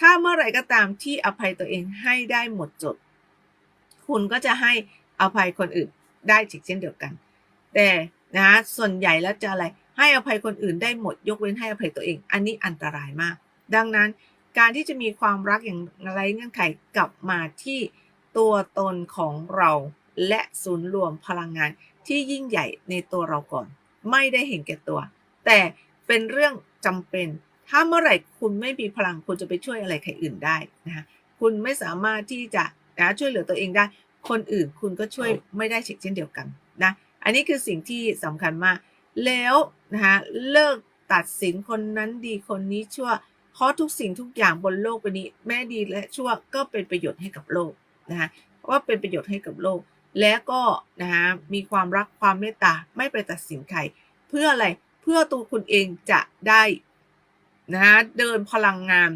ถ้าเมื่อไหร่ก็ตามที่อภัยตัวเองให้ได้หมดจด คุณก็จะให้อภัยคนอื่นได้เช่นเดียวกัน แต่นะส่วนใหญ่แล้วจะอะไรให้อภัยคนอื่นได้หมด ยกเว้นให้อภัยตัวเอง อันนี้อันตรายมาก ดังนั้นการที่จะมีความรักอย่างไรเงื่อนไขกลับมาที่ตัวตนของเราและศูนย์รวมพลังงานที่ยิ่งใหญ่ในตัวเราก่อน ไม่ได้เห็นแก่ตัว แต่เป็นเรื่องจำเป็น ถ้าเมื่อไหร่คุณไม่มีพลังคุณจะไปช่วยอะไรใครอื่นได้นะคะคุณไม่สามารถที่จะนะช่วยเหลือตัวเองได้ คนอื่นคุณก็ช่วยไม่ได้เช่นเดียวกันนะอันนี้คือสิ่งที่สำคัญมาก แล้วนะคะเลิกตัดสินคนนั้นดีคนนี้ชั่วเพราะทุกสิ่งทุกอย่างบนโลกใบนี้แม้ดีและชั่วก็เป็นประโยชน์ให้กับโลกนะคะว่าเป็นประโยชน์ให้กับโลก และก็นะคะมีความรักความเมตตาไม่ไปตัดสินใครเพื่ออะไรเพื่อตัวคุณเองจะได้ นะเดินพลังงาน